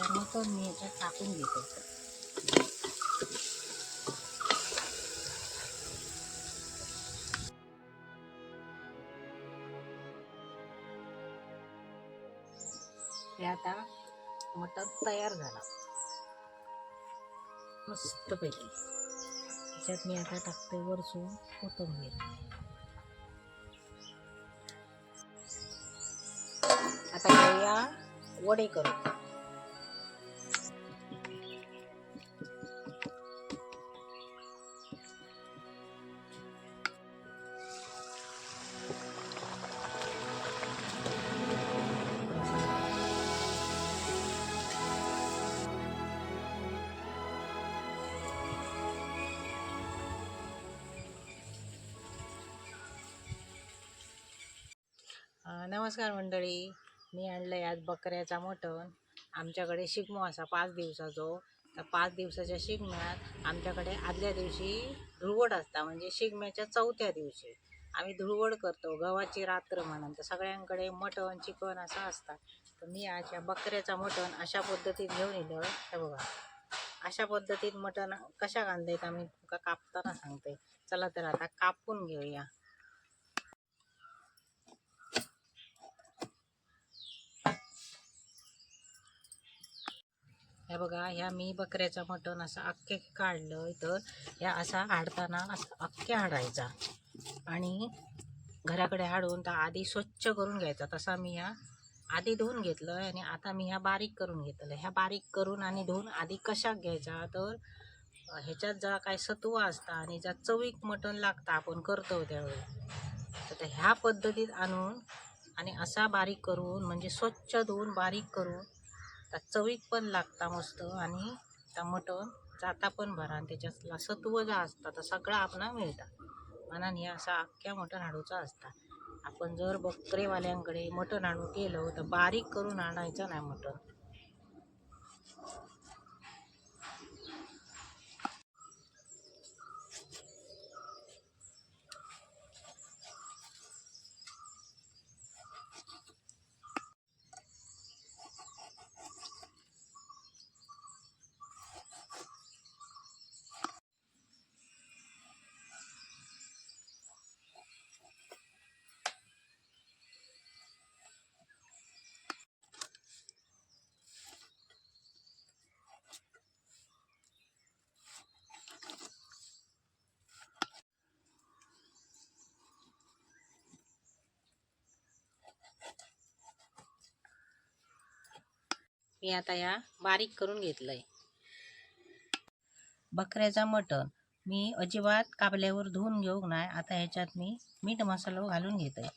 हे मटण मी याच्यात टाकून घेतो. हे आता मटण तयार झाला. मस्त पैकी. त्याच्यात मी आता टाकते वरसून कोथिंबीर. आता या वडे करू नमस्कार मंडळी. मी आणलं आहे आज बकऱ्याचा मटण. आमच्याकडे शिगमो असा पाच दिवसाचो. तर पाच दिवसाच्या शिगम्यात आमच्याकडे आदल्या दिवशी धुळवड असता म्हणजे शिगम्याच्या चौथ्या दिवशी. आम्ही धुळवड करतो गव्हाची रात्र म्हणून. तर सगळ्यांकडे मटण चिकन असं असतात. तर मी आज या बकऱ्याचा मटण अशा पद्धतीत घेऊन येलं हे बघा. अशा पद्धतीत मटण कशा कांदायत आम्ही? तुमका कापताना सांगते. चला तर आता कापून घेऊया. हे बघा ह्या मी बकऱ्याचा मटण असं अख्खे काढलं तर ह्या असा हाडताना असं अख्ख्या हाडायचा आणि घराकडे हाडून तर आधी स्वच्छ करून घ्यायचा. तसा मी ह्या आधी धुवून घेतलं आणि आता मी ह्या बारीक करून घेतलं. ह्या बारीक करून आणि धुवून आधी कशाक घ्यायचा तर ह्याच्यात जा काय सत्व असता आणि ज्या चवीक मटण लागतं आपण करतो त्यावेळी तर ह्या पद्धतीत आणून आणि असा बारीक करून म्हणजे स्वच्छ धुवून बारीक करून लागतात चवीक पण लागता मस्त आणि त्या जाता पण भरा त्याच्यातला सत्व जा असता तो सगळा आपणा मिळता. म्हणून हे असा अख्ख्या मटण हाडूचा असता. आपण जर बकरेवाल्यांकडे मटण हाडू केलं तर बारीक करून आणायचं नाही मटण. मी आता या बारीक करून घेतलंय. बकऱ्याचा मटण मी अजिबात काबल्यावर धुवून घेऊ नाही. आता ह्याच्यात मी मीठ मसाला घालून घेतोय.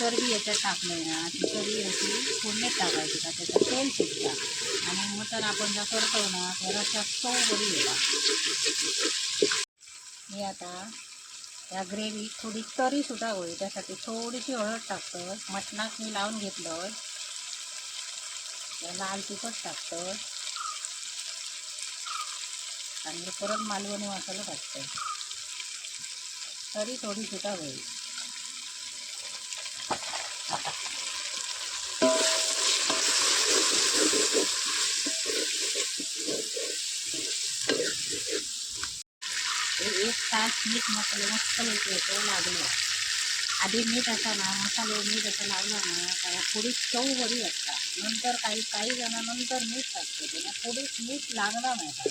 चरबी याच्यात टाकलं ना ती चरबी अशी फोडणीत टाकायची का त्याचं तेल सुटतं आणि मटण आपण जर करतो ना तर अशा चव बरी येतात मी आता या ग्रेव्ही थोडी तरी सुद्धा होईल त्यासाठी थोडीशी हळद टाकतं मटणात मी लावून घेतलं लाल तिखट टाकतं आणि परत मालवणी मसाला टाकतं तरी थोडी सुद्धा होईल हे एक तास मीठ मसाले मस्त येतो लागलं आधी मीठ असा ना मसाले मीठ असं लावलं ना त्याला थोडी चव बरी असतात. नंतर काही काही जणांनंतर नंतर मीठ टाकते त्याला थोडीच मीठ लागणार नाही.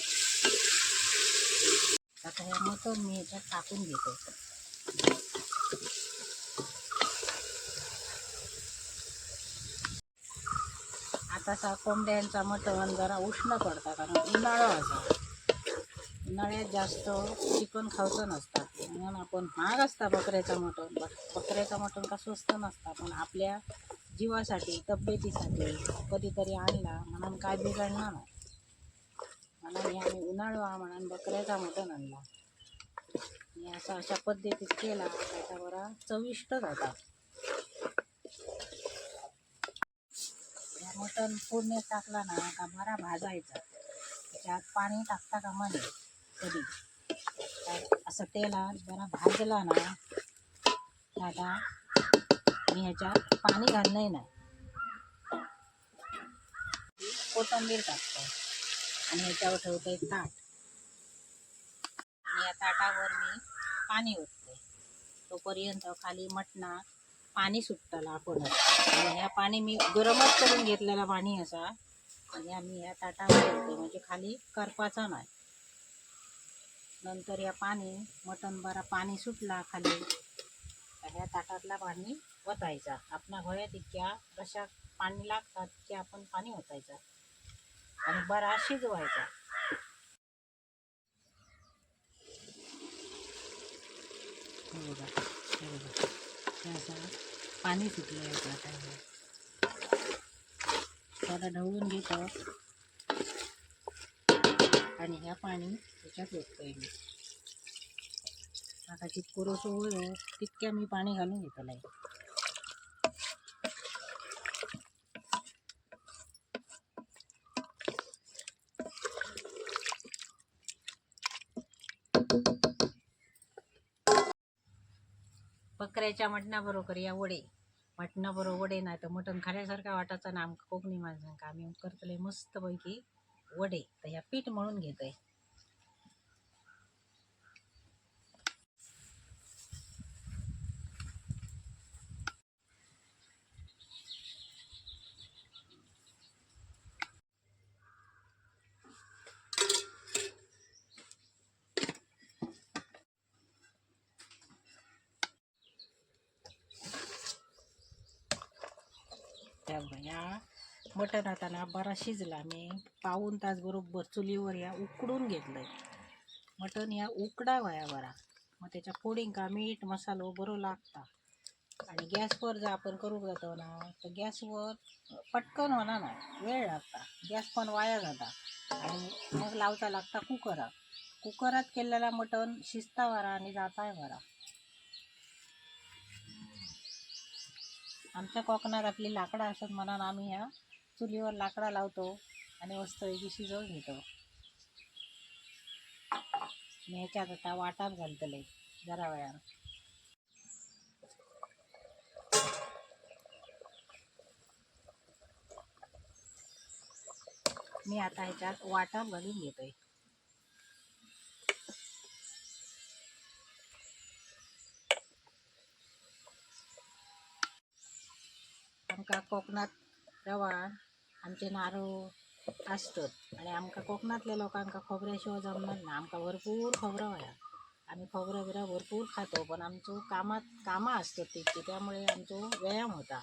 आता हे मटण मी याच्यात टाकून घेतो. आता कोंबड्यांचा मटण जरा उष्ण पडता कारण उन्हाळा असा उन्हाळ्यात जास्त चिकन खावचं नसतं म्हणून आपण महाग असता बकऱ्याचं मटण. बकऱ्याचं मटण का स्वस्त नसता. पण आपल्या जीवासाठी तब्येतीसाठी कधीतरी आणला म्हणून काय बिघडणार? नाही म्हणून हे आम्ही उन्हाळवा म्हणून बकऱ्याचा मटण आणला. आणि असं अशा पद्धतीत केला. त्याचा बरा चविष्ट जाता या मटण फोडण्यात टाकला ना का बरा भाजायचा. त्याच्यात पाणी टाकता का म्हणे? कधी? असं तेलात जरा भाजला ना आता मी ह्याच्यात पाणी घालणं नाही. कोथंबीर टाकतो आणि ह्याच्यावर ठेवते एक ताट. आणि या ताटावर मी पाणी ओतते. तोपर्यंत खाली मटणा पाणी सुटतं लाकूड आणि ह्या पाणी मी गरमच करून घेतलेला पाणी असा. आणि आम्ही ह्या ताटावर ठेवतो. म्हणजे खाली करपाचा नाही. नंतर या पाणी मटण बरा पाणी सुटला खाली. ह्या ताटातला पाणी ओतायचा. आपल्या घोड्यात तितक्या कशा पाणी लागतात की आपण पाणी ओतायचं. आणि बरा शिजवायचा. बघा बघा. असं पाणी सुटलं आहे आता त्याला ढवळून घेतो. आणि ह्या पाणी त्याच्यात ओततोय मी. आता जितकं रोसो होईल तितक्या मी पाणी घालून घेतलं आहे बकऱ्याच्या मटणाबरोबर या वडे. मटणाबरोबर वडे नाही तर मटण खाण्यासारखा वाटायचा ना आमकां कोकणी माणसांका. आम्ही करतले मस्तपैकी. वडे. तर ह्या पीठ मळून घेतोय. आहे या मटण आता ना बरा शिजला. मी पाऊन तास बरोबर चुलीवर या उकडून घेतलंय. मटण या उकडा वया बरा. मग त्याच्या फोडिंग मीठ मसालो बरो लागता. आणि गॅसवर जर आपण करू जातो ना तर गॅसवर पटकन होणार ना वेळ लागता. गॅस पण वाया जाता. आणि मग लावता लागता कुकरात. कुकरात केलेला मटण शिजता वारा आणि जाताय बरा. आमच्या कोकणात आपली लाकडं असत म्हणून आम्ही ह्या चुलीवर लाकडा लावतो आणि मस्तपैकी शिजवून घेतो. मी ह्याच्यात आता वाटाप घालतले जरा वेळा मी आता ह्याच्यात वाटाप घालून घेतोय. आमका कोकणात रवा आमचे नारळ असतात आणि आमका कोकणातल्या खोबऱ्या खोबऱ्याशिवाय जमणार ना आमका भरपूर खोबरं वया आम्ही खोबरं बिरं भरपूर खातो पण आमचं कामात कामं असतात तितकी त्यामुळे आमचो व्यायाम होता.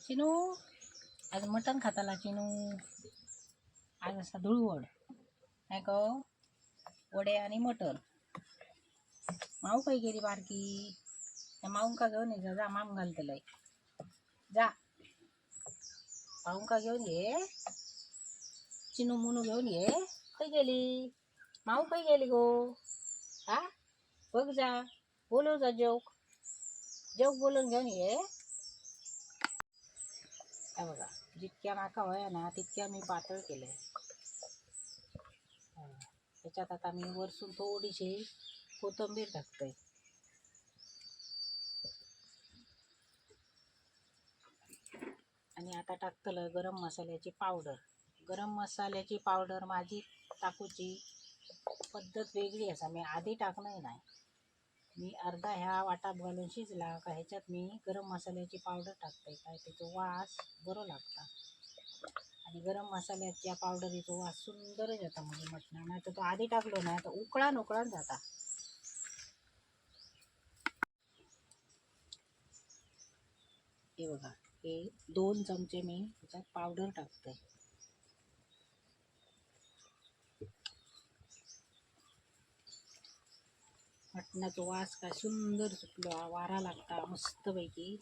चिनू आज मटण खाताला चिनू. आज असा धुळवड. नाही का हो? वडे आणि मटण. माऊ काही गेली बारकी? त्या माऊन का घेऊन ये जा, जा माम घालतलंय जा. पाहून का घेऊन ये. चिनू मुनू घेऊन ये. काही गेली? माऊ काही गेली गो? हा? बघ जा. बोलव जा जोक जोक बोलून घेऊन ये. बघा जितक्या माका होया ना तितक्या मी पातळ केलंय. त्याच्यात आता मी वरसून थोडीशी कोथिंबीर टाकते आणि आता टाकतलं गरम मसाल्याची पावडर. गरम मसाल्याची पावडर माझी टाकूची पद्धत वेगळी असा मी आधी टाकणं नाही. मी अर्धा ह्या वाटात घालून शिजला का ह्याच्यात मी गरम मसाल्याची पावडर टाकते काय त्याचा वास बरं लागता. आणि गरम मसाल्याच्या पावडरीचा वास सुंदरच येता म्हणजे मटणा नाही तर तो आधी टाकलो नाही तर उकळान उकळान जाता. हे बघा हे दोन चमचे मी त्याच्यात पावडर टाकते. मटणाचा वास काय सुंदर सुटलो हा वारा लागता मस्तपैकी.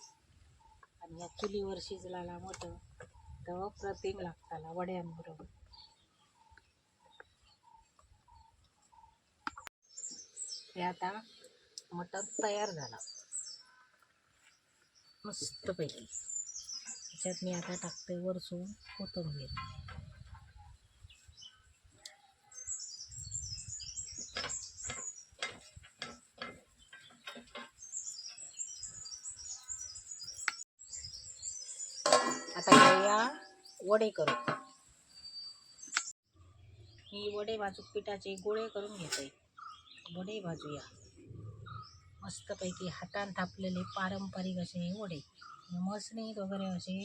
आणि या चुलीवर शिजलाला मोठं तर प्रतिम लागताला वड्यांबरोबर. हे आता मटण तयार झाला. मस्त पैकी त्याच्यात मी आता टाकते वरसून कोथंबीर. आता घेऊया वडे करू ही वडे भाजू पिठाचे गोळे करून घेते. वडे भाजूया. मस्तपैकी हातान थापलेले पारंपरिक असे वडे. मसणीत वगैरे असे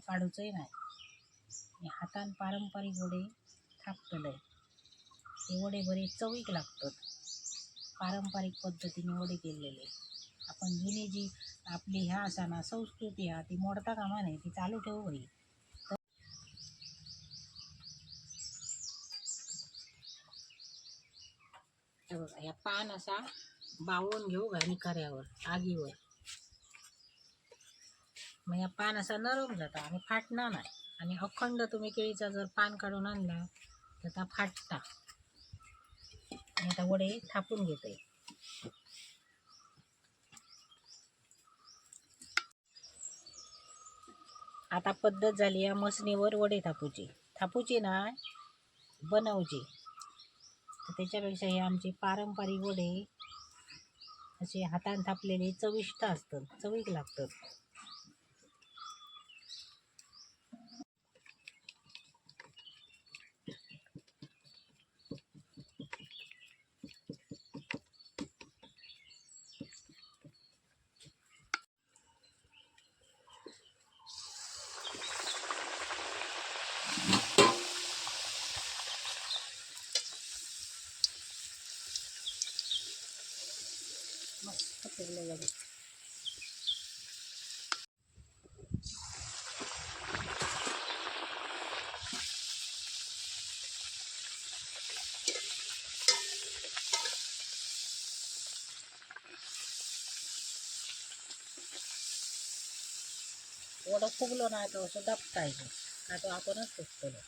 काढूचंही नाही. हातान पारंपरिक वडे थापतले ते वडे बरे चवीक लागतात. पारंपरिक पद्धतीने वडे केलेले आपण जुनी जी आपली ह्या असा ना संस्कृती हा ती मोडता कामा नाही ती चालू ठेवू होई बघा ह्या पान असा बावून घेऊ घा आगीवर. मग या पान असा नरम जाता आणि फाटणार नाही. आणि अखंड तुम्ही केळीचा जर पान काढून आणला तर त्या फाटता. आणि आता वडे थापून घेते. आता पद्धत झाली या मसणीवर वडे थापूची. थापूची ना बनवची. तर त्याच्यापेक्षा हे आमचे पारंपरिक वडे असे हातान थापलेले चविष्ट असतात चवीक लागतात फिरलं केले वडे फुगलो नाही तो असं दपटायचं नाही तो आपणच फुगतलो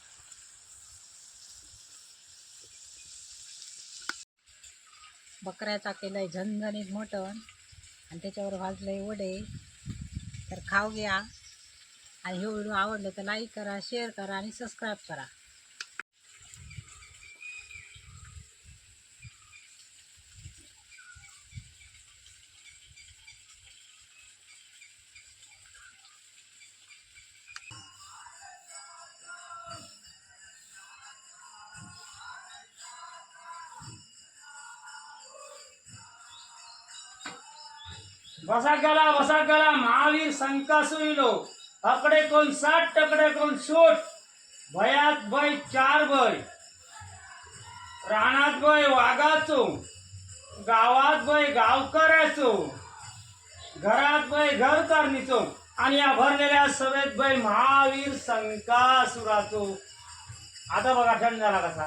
बकऱ्याचा केलंय झणझणीत मटण. आणि त्याच्यावर भाजलंय वडे. तर खाऊ घ्या. आणि हे व्हिडिओ आवडलं तर लाईक करा शेअर करा आणि सबस्क्राईब करा. बसा गेला बसा गेला महावीर संकासुईलो अकडे कोण साठ टकडे कोण सोट भयात भय चार भय. रानात भय वाघाचो. गावात भय गावकऱ्याचो. घरात भय घर करणीचो आणि या भरलेल्या सभेत बाई महावीर संकासुराचो. आता बघा थंड झाला कसा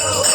हो